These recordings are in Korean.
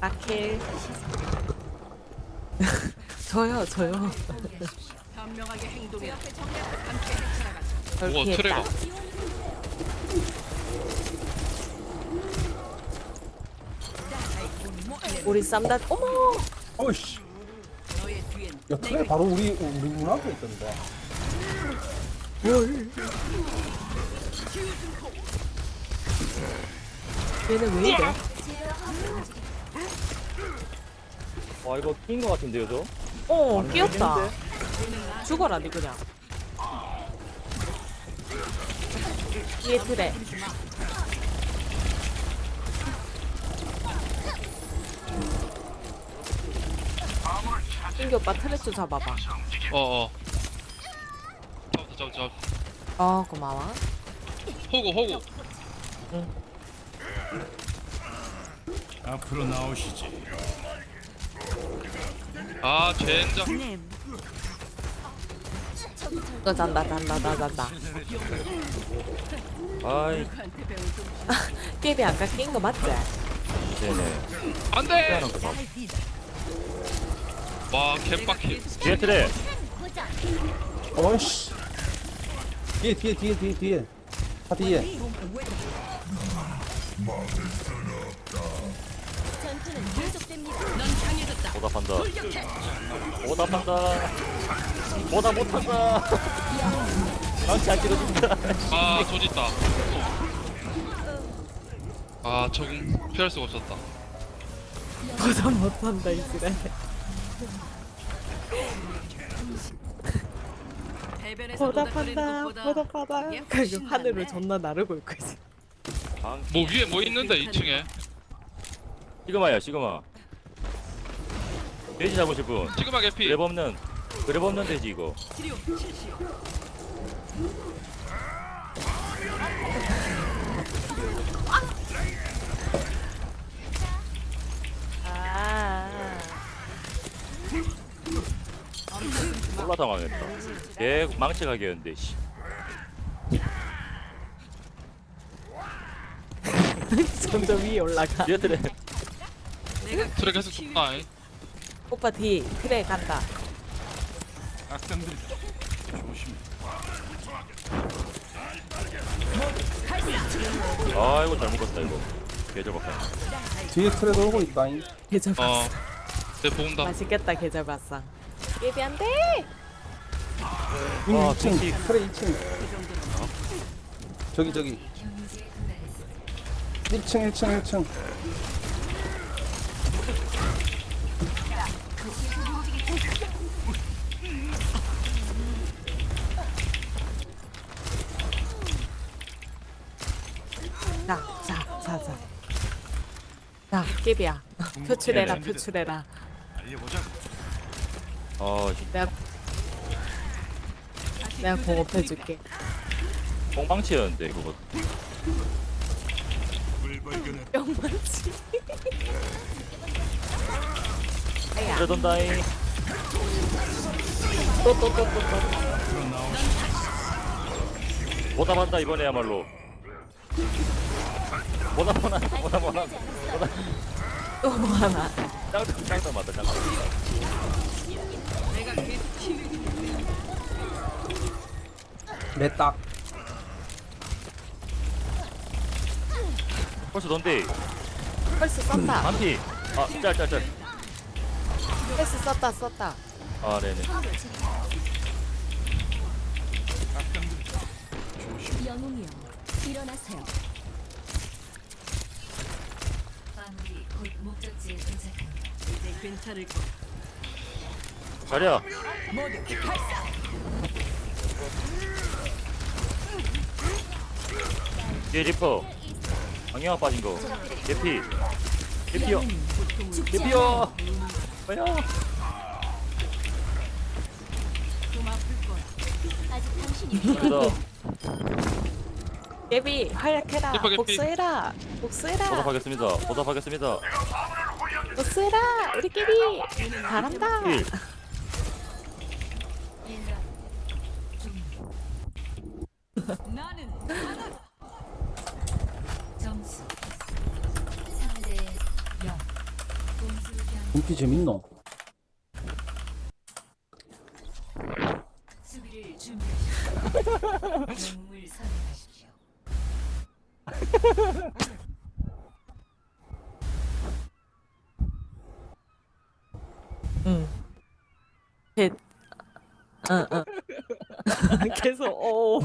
아킬. 저요, 저요. 현명하게 행동해. 함께 헤쳐나가자. 절 우와 피했다. 트레가 우리 쌈다. 어머. 어이씨. 너의 뒤엔 야, 트레 바로 우리, 우리 문 앞에 있던데. 얘는 왜 이래? 와 이거 낀거 같은데요 저? 어, 끼었다. 죽어라, 니 그냥. 뒤에 트레. 인기 오빠 트레 좀 잡아봐. 어어 잡았다 잡았다 잡았다 어, 고마워. 호구 호구 앞으로 나오시지. 아 젠장 너 잔다, 잔다, 나 잔다. 아이 깨비 아까 낀 거 맞지? 네네 안돼 하는 거 봐. 와 개빡해 뒤에 트레 어이씨. 뒤에, 뒤에, 뒤에, 뒤에, 뒤에. 다 뒤에. 보답한다. 보답한다. 보답 못한다. 망치 안 찍어준다. 아 조짓다. 아 적응 피할 수가 없었다. 보다 못한다, 이 지랄. 해변에서 노닥거리는 것보다 보답하다. 그리고 훨씬 하늘을 낫네. 존나 나르고 있고 있어. 방. 뭐 위에 뭐 있는데 2층에? 시그마야 시그마 돼지 잡으실 분 지금아 개피 그랩 없는 그랩 없는 돼지 이거. 아. 올라 당황했다 개 망치 가게였는데 씨 점점 위에 올라가. 트레 트랙 계속 죽나 오빠 뒤 그래 간다. 악당들 조심. 아이고 잘못 갔다 이거 개절박한 뒤에 트레 돌고 있다잉. 계절 봤어. 어내 보험다 맛있겠다 계절 봤어. 예비 안 돼. 문 아, 2층. 뒤치. 트레 2층. 저기, 저기. 1층, 1층, 1층. 자, 자, 자, 자. 자, 깨비야. 표출해라, 표출해라. 알려보자. 아 씨, 내가 내가 공업해줄게. 뽕망치였는데 그거 불발견해. 뿅만치. 아야, 트 레 돈다잉 또, 또, 또, 또, 또. 앞으로 나오시지. 보답한다 이번에야말로 보답하나 보답하나 또뭐 하나. 짱짱 짱짱 맞다 짱짱 내가 계속 치유 내 딱. 벌써 넌데 펄스 썼다. 반피 아짤짤짤 펄스 썼다, 썼다. 아 네네. 영웅이여 일어나세요. 마무리 곧 목적지에. 이제 괜찮을 거. 자리야 뒤에 리퍼. 방향 빠진 거. 개피. 개피요. 개피요 뭐야 그래서 깨비, 활약해라. 깨비, 깨비. 복수해라. 복수해라. 보답하겠습니다 보답하겠습니다 복수해라. 우리 깨비. 잘한다. 힐 나는 점수 3대 0 눈피 재밌노? 수비를 준비하십시오. 영웅을 선택하십시오. 응. 걔, 응, 응. 계속, 오.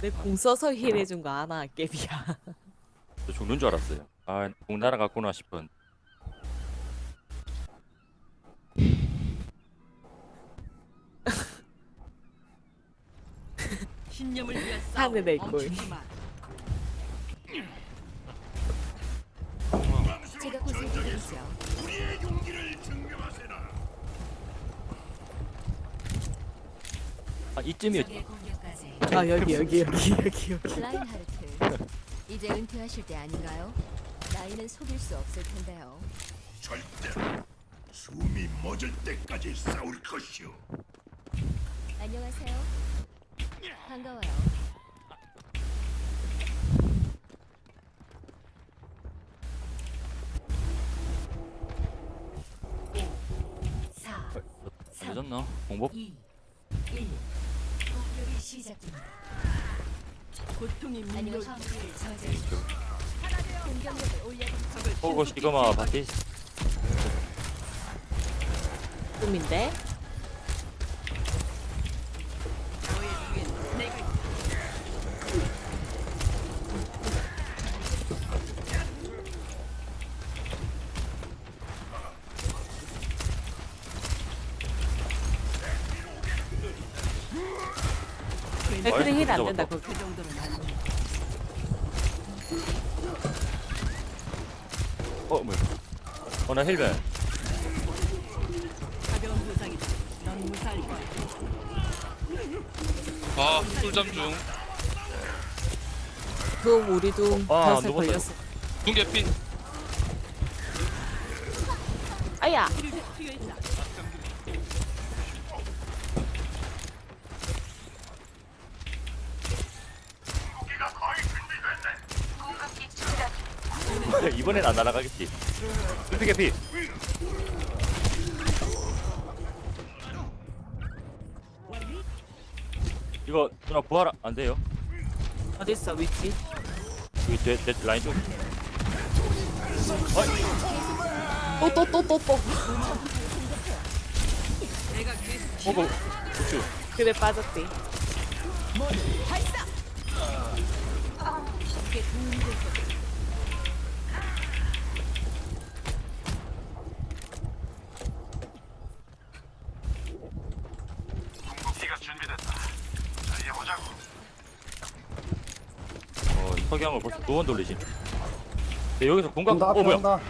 내 공 써서 힐해준 거 아나, 깨비야. 저 죽는 줄 알았어요. 아, 공 날아갔구나 싶은. 신념을 위한 싸움 하늘에 있고. 멈추지 마. 제가 보살펴드리죠. 아, 이쯤이었. 적의 공격까지 아, 여기, 여기, 여기, 여기, 여기. 라인하르트, 이제 은퇴하실 때 아닌가요? 나이는 속일 수 없을 텐데요. 절대 숨이 멎을 때까지 싸울 것이오. 안녕하세요. 반가워요. 사, 늦었나? 공복? 2, 1. 시작됩니다. 고통이 저지하십시오. 공격력을 시그마 바티. 꿈인데? 너의 뒤엔 내가 있다. 백크리 힐 안. 된다, 거기. 그. 어, 뭐야? 어, 나 힐벤. 가벼운 부상이다. 넌 무사할 거야. 아 꿀잠 중 둠, 우리 둠, 아, 벼슬 누웠어요. 걸렸어. 중계핀 아야! 필요해 필요했다. 이번엔 안 날아가겠지. 루피 개피. 이거 누나 부활 안 돼요? 어딨어, 위치? 여기 대, 대 라인 쪽. 어이, 또, 또, 또, 또, 또. 오고 우쭈. 그래, 빠졌지. 네가 준비됐다. 달려보자고. 어, 석양을 벌써 두 번 돌리지. 네, 여기서 공각. 온다, 어 앞에 뭐야? 온다.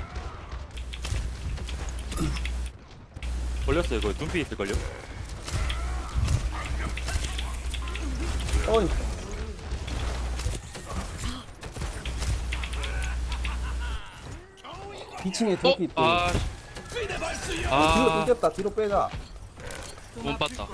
걸렸어요. 그 눈피 있을 걸요. 어이. 이층에 어? 두피 있대. 아 뒤로 아, 뜯겼다. 뒤로 빼자. 못 봤다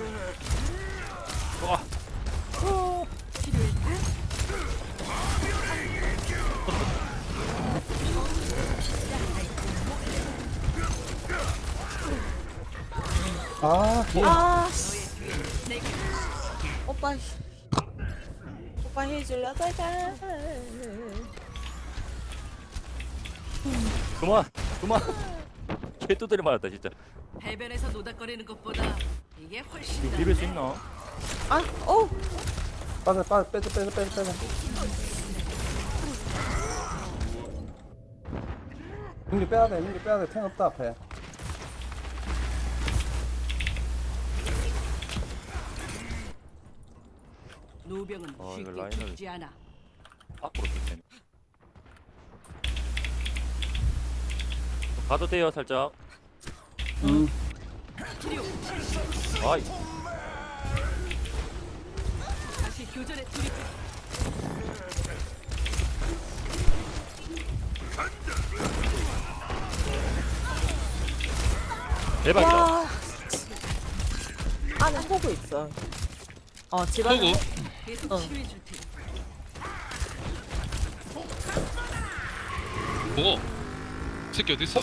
아, 뒤에. 아, 씨. 오빠, 씨. 오빠 해줄려, 빨간. 그만, 그만. 개 두드려 맞았다 진짜. 해변에서 노닥거리는 것보다 이게 훨씬 이거 나. 비빌 수 있나? 아, 어! 빠져, 빠져, 빼자, 빼자, 빼자, 빼자. 민기 빼야 돼, 민기 빼야 돼. 탱 없다, 앞에. 노병은 아, 이거 쉽게 라인을- 죽지 않아. 앞으로 뜯네. 가도 돼요 살짝. 음. 치료. 아이, 다시 교전에 돌입해. 대박이다. 와. 안에 호구 있어. 어, 집안에. 호구 계속 어. 치료해 줄 테니. 뭐고? 새끼 어디 있어?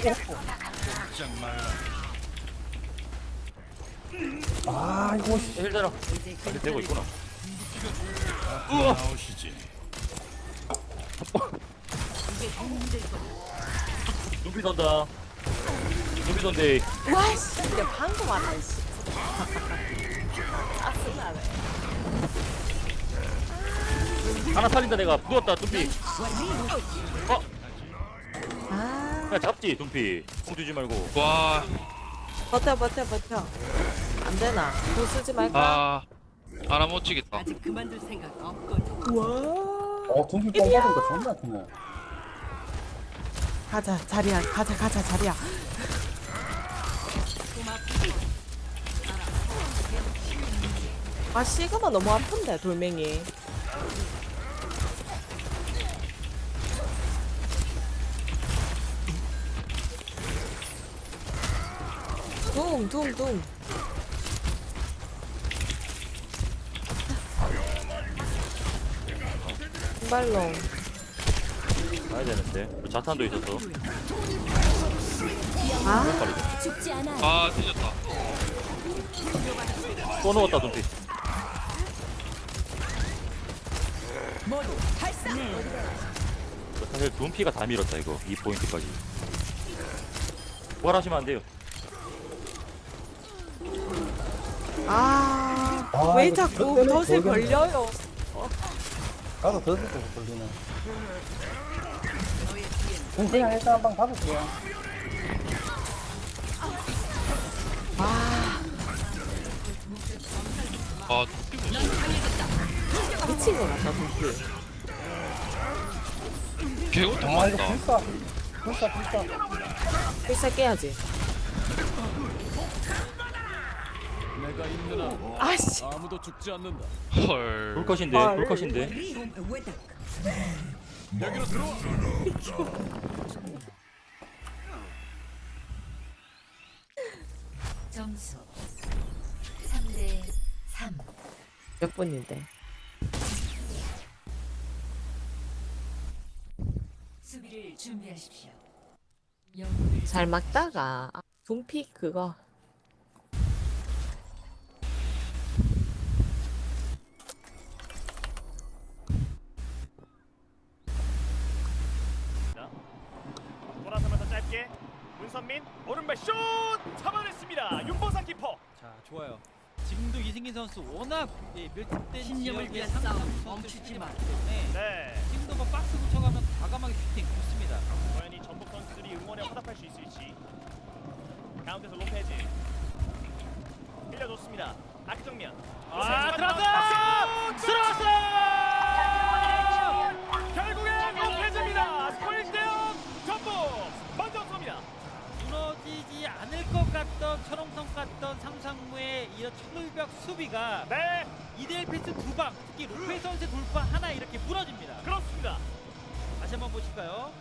아 이거 씨. 힐대라. 이제 아직 되고 있구나. 거야. 눈빛 돈다. 눈빛 돈데. 와씨 이게 방금 왔다 씨 짜증나네 하나 살린다 내가. 누웠다 눈빛. 어? 아 그냥 잡지 눈빛. 공 주지 말고. 와, 버텨 버텨 버텨 안 되나 돈 쓰지 말까 아, 하나 못 치겠다. 아직 그만둘 생각 없거든. 와어 둥기 뻥 받은 거 존나 크네. 가자 자리야 가자 가자 자리야 아 시그마 너무 아픈데 돌멩이 둥둥둥 발롱 가야 되는데. 자탄도 있었어. 아 빨리. 죽지 않아요. 아, 뒤졌다. 또 넣었다 눈빛. 사실 눈피가 다 밀었다 이거 이 포인트까지. 부활하시면 안 돼요. 아, 아, 왜 이거 자꾸 덫에. 걸려요? 가서 더 듣고 걸리네. 그럼 그냥 일단 한방 받을게요. 아, 무서워. 미친 것 같다, 동필. 개고통 아 이거 맞다. 불사. 불사 불사. 필살 깨야지. 아씨, 헐. 불컷인데 헐. 불컷인데. 점수 3대 3. 몇 분인데? 수비를 준비하십시오. 영웅을 잘 막다가 아, 동피 그거. 짧게 문선민 오른발 슛 잡아냈습니다. 윤보상 키퍼. 자 좋아요. 지금도 이승기 선수 워낙 예, 밀집된 신념을 지역의 위한 상당 싸움 선수 멈추지 수준이 마. 많기 때문에 네. 지금도 뭐 박스 붙여가면 과감하게 슈팅 좋습니다. 과연 이 전북 선수들이 응원에 화답할 수 있을지. 가운데서 로페즈. 빌려줬습니다. 악정면. 아 이런 철벽 수비가 네, 2대1 패스 두 방, 특히 로페 선수의 돌파 하나 이렇게 무너집니다. 그렇습니다. 다시 한번 보실까요?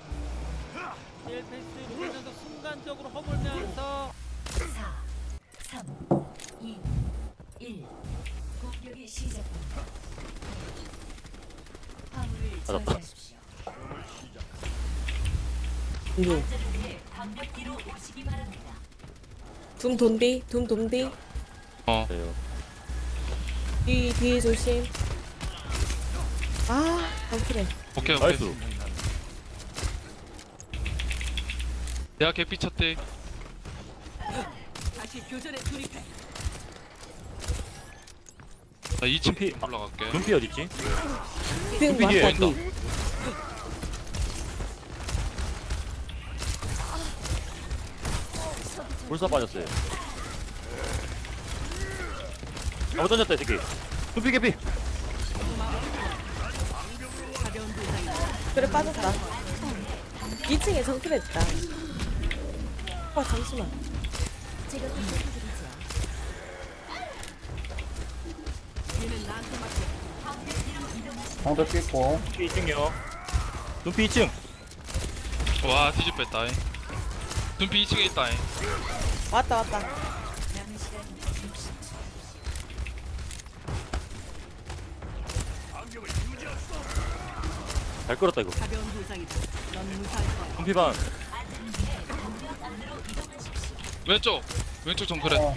2대1 패스 로페 선수 순간적으로 허물면서 4, 3, 2, 1. 공격이 시작됩니다. 화물을. 저지하십시오. 위해 방벽 뒤로 오시기 바랍니다. 둠 돈디, 둠 돈디. 어, 그래요. 뒤, 뒤 조심. 아, 방필해. 오케이, 오케이. 나이스. 내가 개피 쳤대. 다시 교전에 돌입해. 나 2층 피- 올라갈게. 눈피 어딨지? 등 둠피 뒤에 있다. 뒤. 불사 빠졌어요. 잘못 던졌다 이 새끼. 눈피 개피. 그래, 빠졌다. 2층에 정필했다. 아, 잠시만. 방벽 깼고. 눈피 2층이요. 눈피 2층. 와, 뒤집혔다. 눈피 2층에 있다. 왔다, 왔다. 잘 끌었다 이거 가벼운 부상이다. 넌 무사할 거야. 둠피반 왼쪽 왼쪽 정크래 어.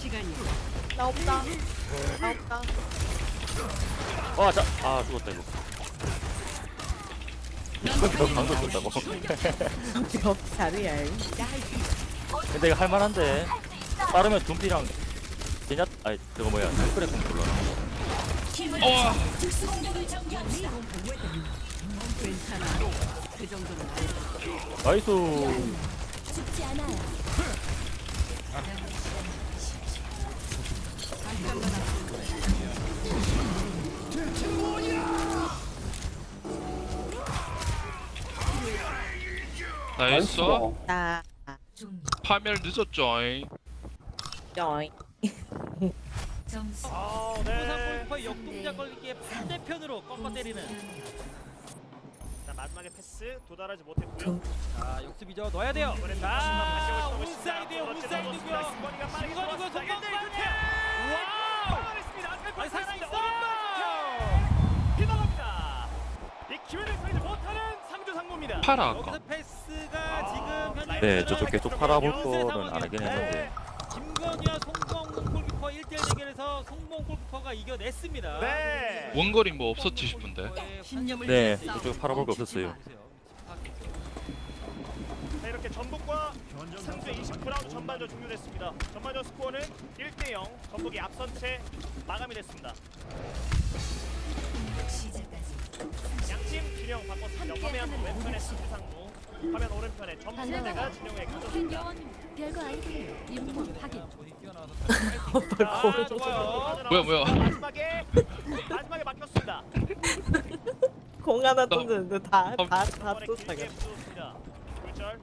시간이 나 없다. 나 없다. 아자아 죽었다 이거 저 방금 죽었다고 역 자리야. 근데 이거 할만한데 빠르면 둠피랑 제냐 아니 저거 뭐야 어 괜찮아. 그 정도는 아니야. 나이스. 나이스 나종 파멸 늦었죠 여이. 점수 아, 네. 골키퍼의 역동작 걸리기에 반대편으로 꺾어 때리는. 자, 마지막에 패스 도달하지 못했고요. 자 역습이죠. 넣어야 돼요. 이번엔 아 다시 온사이드요 온사이드고요. 김건희고. 교체. 와우. 살아냈습니다. 앞에 아니 살아 있습니다. 있어. 피나갑니다. 이 기회를 살지 못하는 상주 상무입니다. 여기서 아까 패스가 지금 현재 네 저쪽 계속 팔아볼 거는 안 하긴 했는데 김건희와 송병문 골키퍼 1대1 송병문 골키퍼가 이겨냈습니다. 네. 원거리 뭐 없었지 싶은데 네 위해 싸워. 저쪽에 팔아볼 거 없었어요 자, 이렇게 전북과 상주 20라운드 전반전 종료됐습니다. 전반전 스코어는 1대 0. 전북이 앞선 채 마감이 됐습니다. 양팀 진영 바꿨습니다. 화면 왼편에 상주 상무, 화면 오른편에 전북대가 진영에 가졌습니다. 별거 아니군요. 임무 확인. 뛰어나와서 아, 좋아요. 뭐야, 뭐야. 마지막에 마지막에 막혔습니다. 공 하나 던졌는데 다다다 이번에 길게 쫓아가. 굴절.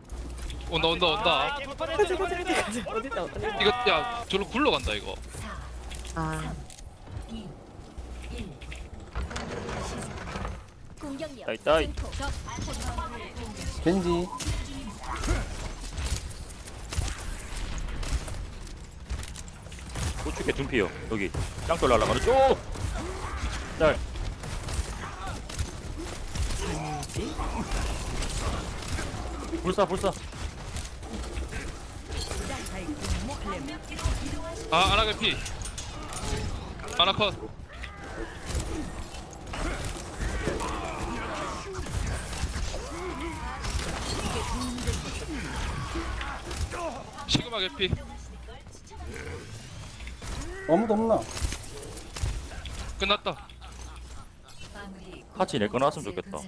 온다 온다 온다 아, 했죠, 그치 돌파를 그치. 했죠. 어디다 어디다. 이거 야 저로 굴러간다 이거 4아2 1 공격력. 따이, 따이. 증폭. 적 겐지. 우측에 둠피요. 여기. 짱돌 날라가는 쪽 짤. 불사 불사 아 아나가 피. 아나 컷. 시그마 개피 아무도 없나? 끝났다 같이 낼거 나왔으면 좋겠다.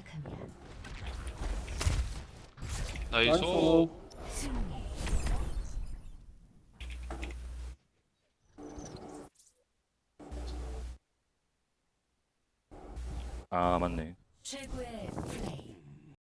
나이스 아 맞네 최고의